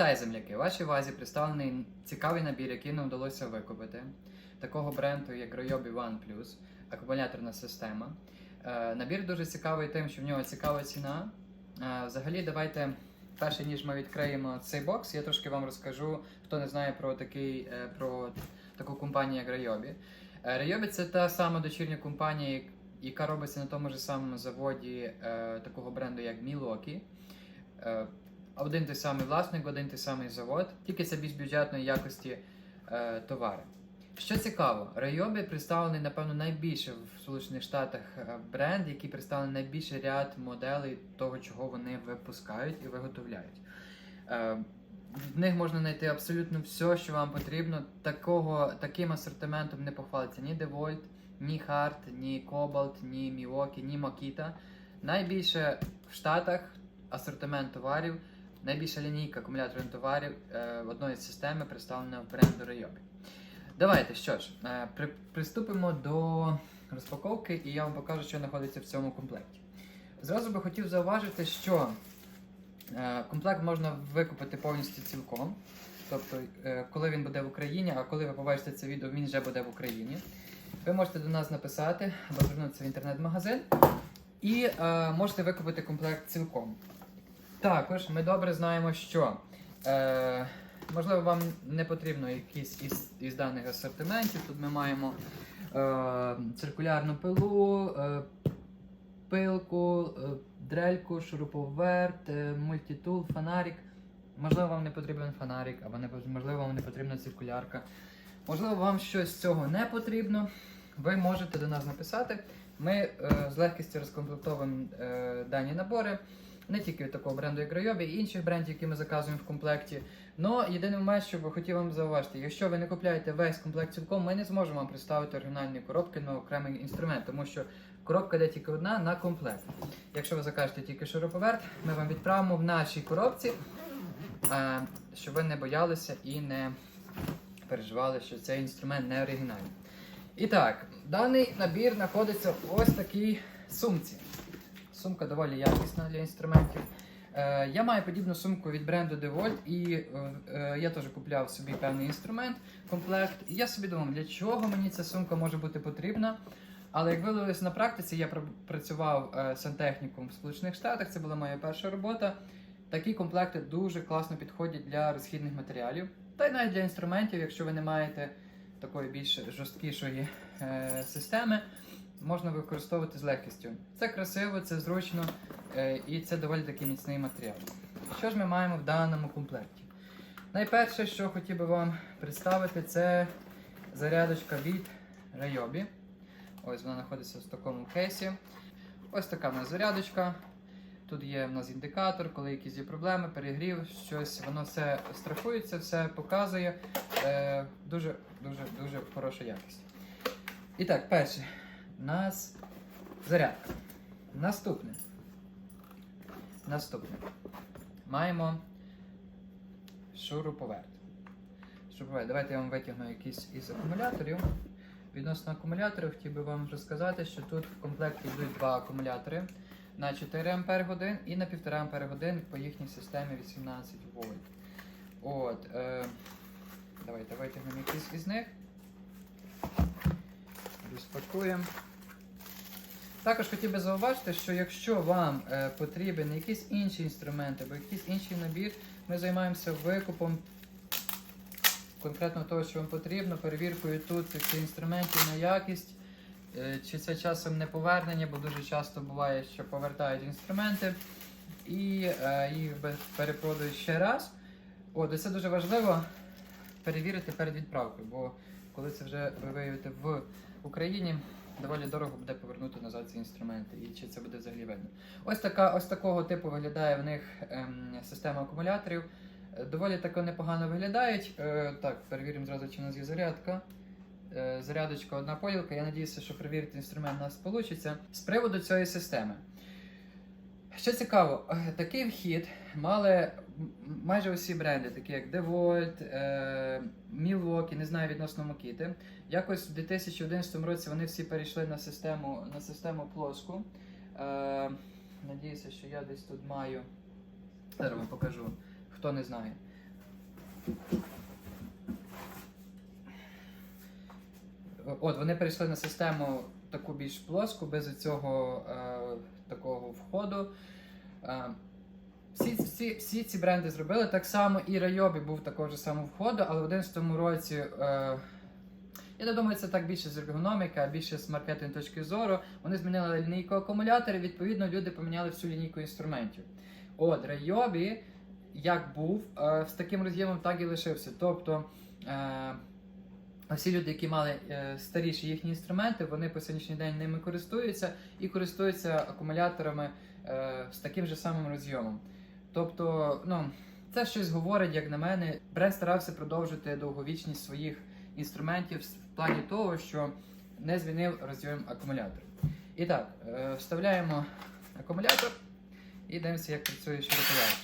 Вітаю, земляки! Вашій увазі представлений цікавий набір, який нам вдалося викупити. Такого бренду, як Ryobi One Plus, акумуляторна система. Е, Набір дуже цікавий тим, що в нього цікава ціна. Е, Взагалі, давайте, перше ніж ми відкриємо цей бокс, я трошки вам розкажу, хто не знає про, такий, е, про таку компанію, як Ryobi. Е, це та сама дочірня компанія, яка робиться на тому ж самому заводі такого бренду, як Milwaukee. Один той самий власник, один той самий завод, тільки це більш бюджетної якості е, товари. Що цікаво, Ryobi представлений, напевно, найбільше в Сполучених Штатах е, бренд, який представлений найбільший ряд моделей того, чого вони випускають і виготовляють. Е, в них можна знайти абсолютно все, що вам потрібно. Такого, таким асортиментом не похвалиться ні DeWalt, ні Hart, ні Cobalt, ні Milwaukee, ні Makita. Найбільше в Штатах асортимент товарів, найбільша лінійка акумуляторних товарів е, одної системи представлена в бренду Ryobi. Давайте що ж, е, при, приступимо до розпаковки, і я вам покажу, що знаходиться в цьому комплекті. Зразу би хотів зауважити, що е, комплект можна викупити повністю цілком. Тобто, е, коли він буде в Україні, а коли ви побачите це відео, він вже буде в Україні. Ви можете до нас написати або звернутися в інтернет-магазин і е, можете викупити комплект цілком. Також ми добре знаємо, що е, можливо вам не потрібно якийсь із, із даних асортиментів. Тут ми маємо е, циркулярну пилу, е, пилку, е, дрельку, шуруповерт, е, мультитул, фонарик. Можливо, вам не потрібен фонарик, або не, можливо, вам не потрібна циркулярка. Можливо, вам щось з цього не потрібно. Ви можете до нас написати. Ми е, з легкістю розкомплектовуємо е, дані набори. Не тільки від такого бренду, як Ryobi, і інших брендів, які ми заказуємо в комплекті. Но єдиний момент, що хотів вам зауважити, якщо ви не купляєте весь комплект цілком, ми не зможемо вам представити оригінальні коробки на окремий інструмент, тому що коробка йде тільки одна на комплект. Якщо ви закажете тільки шуруповерт, ми вам відправимо в нашій коробці, е, щоб ви не боялися і не переживали, що цей інструмент не оригінальний. І так, даний набір знаходиться в ось такій сумці. Сумка доволі якісна для інструментів. Е, я маю подібну сумку від бренду DeWalt і е, е, я теж купляв собі певний інструмент, комплект. І я собі думав, для чого мені ця сумка може бути потрібна. Але як виявилось на практиці, я працював сантехніком в Сполучених Штатах, це була моя перша робота. Такі комплекти дуже класно підходять для розхідних матеріалів, та й навіть для інструментів, якщо ви не маєте такої більш жорсткішої системи, можна використовувати з легкістю. Це красиво, це зручно е, і це доволі такий міцний матеріал. Що ж ми маємо в даному комплекті? Найперше, що хотів би вам представити, це зарядочка від Ryobi. Ось вона знаходиться в такому кейсі. Ось така в нас зарядочка. Тут є в нас індикатор, коли якісь є проблеми, перегрів, щось, воно все страхується, все показує. Е, дуже, хороша якість. І так, перше, нас зарядка. Наступне. Наступне. Маємо шуруповерт. Шуруповерт. Давайте я вам витягну якийсь із акумуляторів. Відносно акумуляторів хотів би вам розказати, що тут в комплекті йдуть два акумулятори на 4 Ампер годин і на 1,5 Ампер годин по їхній системі 18 вольт. От, е, давайте витягнемо якийсь із них. Розпакуємо. Також хотів би зауважити, що якщо вам е, потрібен якийсь інший інструмент або якийсь інший набір, ми займаємося викупом конкретно того, що вам потрібно, перевіркою тут інструментів на якість. Е, Чи це часом не повернення, бо дуже часто буває, що повертають інструменти і е, їх перепродають ще раз. От, це дуже важливо перевірити перед відправкою, бо коли це вже ви виявите в Україні, доволі дорого буде повернути назад ці інструменти, і чи це буде взагалі видно. Ось така, ось такого типу виглядає в них ем, система акумуляторів. Е, Доволі тако непогано виглядають. Е, так, перевіримо зразу, чи у нас є зарядка. Е, зарядочка, одна поділка. Я надіюся, що перевірити інструмент у нас вийде. З приводу цієї системи. Що цікаво, е, такий вхід мали майже усі бренди, такі як DeWalt, е, Milwaukee, не знаю відносно Makita. Якось в 2011 році вони всі перейшли на систему, на систему плоску. Е, надіюся, що я десь тут маю. Зараз вам покажу, хто не знає. От, вони перейшли на систему таку більш плоску, без цього е, такого входу. Е, всі, всі, всі ці бренди зробили так само, і Ryobi був такого ж самого входу, але в 2011 році. Е, я думаю, це так більше з ергономіки, а більше з маркетинг точки зору. Вони змінили лінійку акумуляторів, відповідно, люди поміняли всю лінійку інструментів. От, Ryobi, як був, е, з таким роз'ємом так і лишився. Тобто е, всі люди, які мали е, старіші їхні інструменти, вони по сьогоднішній день ними користуються і користуються акумуляторами е, з таким же самим роз'ємом. Тобто, ну, це щось говорить, як на мене. Бренд старався продовжити довговічність своїх інструментів в плані того, що не змінив роз'єм акумулятора. І так, е, вставляємо акумулятор і дивимося, як працює шуруповерт.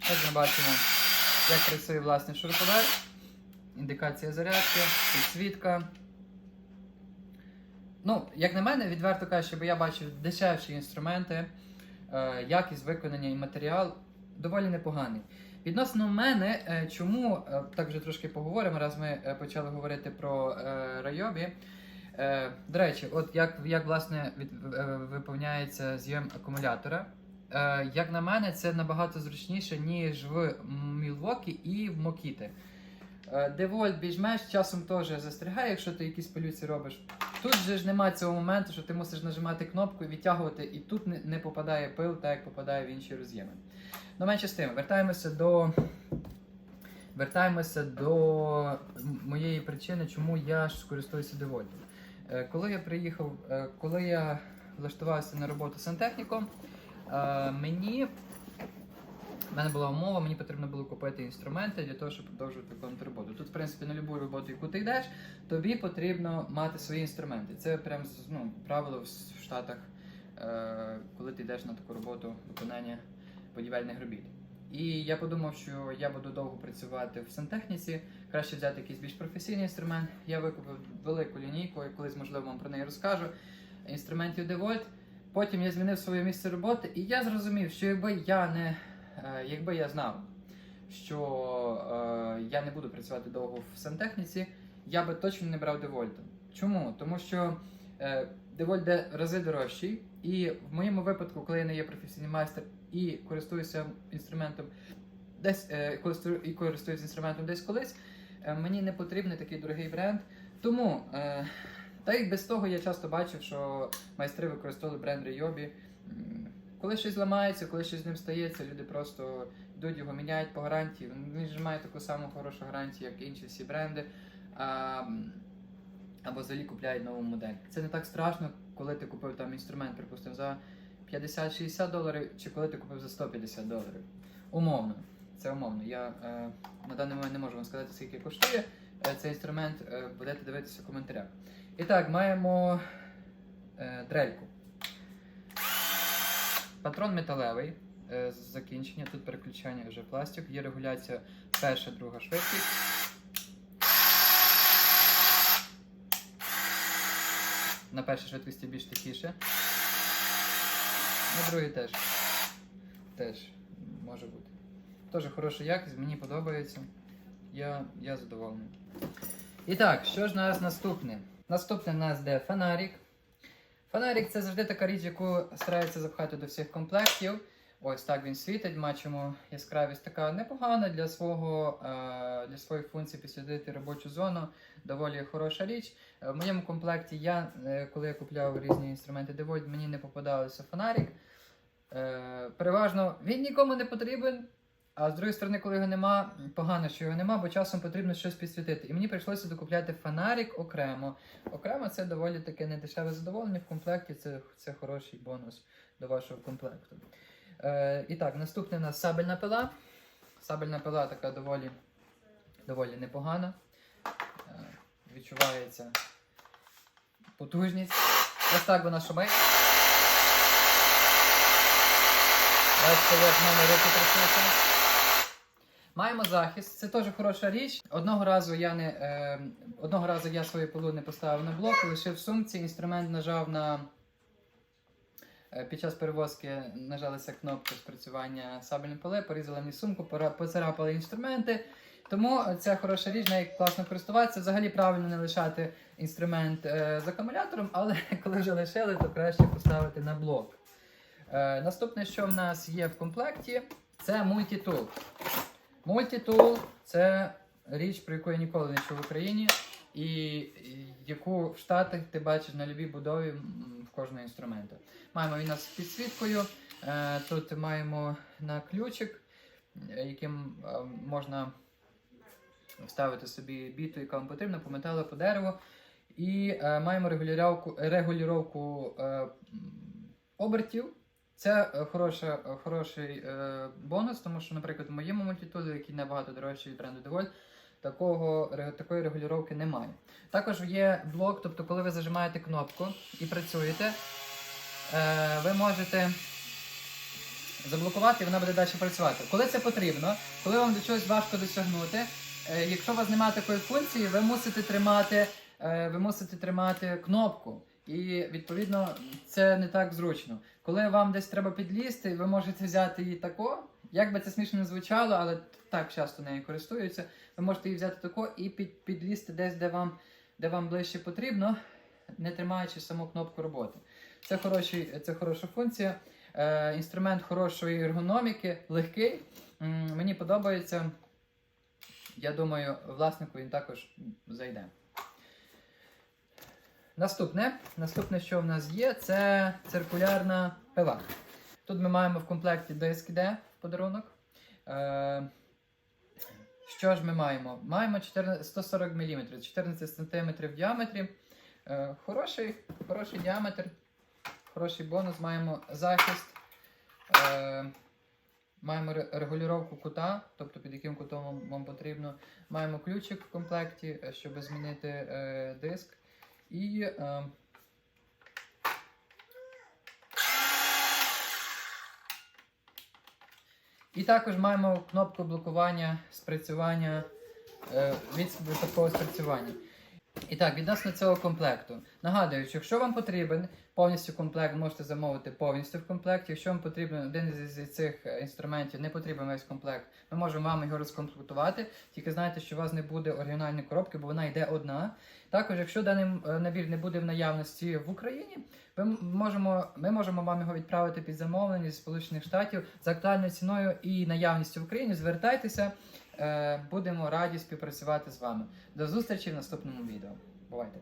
Ось ми бачимо, як працює власне шуруповерт. Індикація зарядки, підсвітка. Ну, як на мене, відверто кажучи, бо я бачив дешевші інструменти, е, якість виконання і матеріал доволі непоганий. Відносно мене, е, чому е, так вже трошки поговоримо, раз ми е, почали говорити про е, Ryobi. Е, До речі, от як, як власне від, е, виповняється зйом акумулятора. Е, Як на мене, це набагато зручніше, ніж в Milwaukee і в Mokita. Е, Девольт більш-менш часом теж застрягає, якщо ти якісь полюці робиш. Тут же ж немає цього моменту, що ти мусиш нажимати кнопку і відтягувати, і тут не, попадає пил, так як попадає в інші роз'єми. Ну, менше з тим, вертаємося до. Вертаємося до моєї причини, чому я ж користуюся девольтом. Е, Коли я приїхав, е, коли я влаштувався на роботу сантехніком, мені в мене була умова, мені потрібно було купити інструменти для того, щоб продовжувати виконувати роботу. Тут, в принципі, на будь-яку роботу, яку ти йдеш, тобі потрібно мати свої інструменти. Це прям ну, правило в Штатах, е, коли ти йдеш на таку роботу виконання будівельних робіт. І я подумав, що я буду довго працювати в сантехніці, краще взяти якийсь більш професійний інструмент. Я викупив велику лінійку, і колись, можливо, вам про неї розкажу. Інструментів DeWalt. Потім я змінив своє місце роботи, і я зрозумів, що якби я не якби я знав, що е, я не буду працювати довго в сантехніці, я би точно не брав Девольта. Чому? Тому що е, Девольт де рази дорожчий, і в моєму випадку, коли я не є професійний майстер і користуюся інструментом десь е, і користуюся інструментом десь колись, е, мені не потрібний такий дорогий бренд. Тому, е, та й без того я часто бачив, що майстри використовували бренд Ryobi. Коли щось ламається, коли щось з ним стається, люди просто йдуть його міняють по гарантії. Він ж має таку саму хорошу гарантію, як інші всі бренди. А, або взагалі купляють нову модель. Це не так страшно, коли ти купив там інструмент, припустимо, за 50-60 доларів, чи коли ти купив за 150 доларів. Умовно. Це умовно. Я е, на даний момент не можу вам сказати, скільки коштує е, цей інструмент, е, будете дивитися в коментарях. І так, маємо е, дрельку. Патрон металевий. е, Закінчення. Тут переключання вже пластик. Є регуляція перша, друга швидкість. На першій швидкості більш тихіше. На другій теж. Теж може бути. Теж хороша якість, мені подобається. Я, я задоволений. І так, що ж у нас наступне? Наступне у нас де фонарик. Фонарик це завжди така річ, яку стараються запхати до всіх комплектів. Ось так він світить, бачимо яскравість така непогана для свого е, для своїх функцій підсвітити робочу зону. Доволі хороша річ. Е, В моєму комплекті я, е, коли я купляв різні інструменти Devoid, мені не попадався фонарик. Переважно він нікому не потрібен. А з другої сторони, коли його нема, погано, що його нема, бо часом потрібно щось підсвітити. І мені прийшлося докупляти фонарик окремо. Окремо це доволі таке недешеве задоволення в комплекті, це, це хороший бонус до вашого комплекту. Е, і так, наступне у нас сабельна пила. Сабельна пила така доволі, доволі непогана. Е, відчувається потужність. Ось так вона шумить. Бачите, як в мене руки трясуться. Маємо захист, це теж хороша річ. Одного разу я не е, одного разу я свою пилу не поставив на блок, лишив в сумці, інструмент нажав на. е, Під час перевозки нажалася кнопка спрацювання сабельної пили, порізали мені сумку, поцарапали інструменти. Тому це хороша річ, нею класно користуватися. Взагалі правильно не лишати інструмент е, з акумулятором, але коли вже лишили, то краще поставити на блок. Е, наступне, що в нас є в комплекті, це мультитул. Мультитул це річ, про яку я ніколи не чув в Україні, і, яку в Штатах ти бачиш на любій будові в кожного інструмента. Маємо він з підсвіткою. Е, тут маємо на ключик, яким е, можна вставити собі біту, яка вам потрібна, по металу, по дереву. І е, маємо регулювання регулювання обертів. Це е, хороша, е, хороший е, бонус, тому що, наприклад, в моєму мультитулі, який набагато дорожчий від бренду DeWalt, такого, такої регулювання немає. Також є блок, тобто, коли ви зажимаєте кнопку і працюєте, е, ви можете заблокувати і вона буде далі працювати. Коли це потрібно, коли вам до чогось важко досягнути, е, якщо у вас немає такої функції, ви мусите тримати, е, ви мусите тримати кнопку. І відповідно це не так зручно. Коли вам десь треба підлізти, ви можете взяти її тако. Як би це смішно не звучало, але так часто нею користуються. Ви можете її взяти тако і під, підлізти десь, де вам, де вам ближче потрібно, не тримаючи саму кнопку роботи. Це, хороший, це хороша функція. Е, інструмент хорошої ергономіки, легкий. М, мені подобається. Я думаю, власнику він також зайде. Наступне, наступне, що в нас є, це циркулярна пила. Тут ми маємо в комплекті диск іде подарунок. Е, що ж ми маємо? Маємо 14 140 мм, 14 см в діаметрі. Е, хороший, хороший діаметр, хороший бонус. Маємо захист. Е, маємо регулювання кута, тобто під яким кутом вам, вам потрібно. Маємо ключик в комплекті, е, щоб змінити е, диск. І е, І також маємо кнопку блокування спрацювання е, від такого спрацювання. І так, відносно цього комплекту. Нагадую, що якщо вам потрібен повністю комплект, можете замовити повністю в комплекті. Якщо вам потрібен один з- з цих інструментів, не потрібен весь комплект, ми можемо вам його розкомплектувати. Тільки знайте, що у вас не буде оригінальної коробки, бо вона йде одна. Також, якщо даний е, набір не буде в наявності в Україні, ми можемо, ми можемо вам його відправити під замовлення зі Сполучених Штатів за актуальною ціною і наявністю в Україні. Звертайтеся, будемо раді співпрацювати з вами. До зустрічі в наступному відео. Бувайте!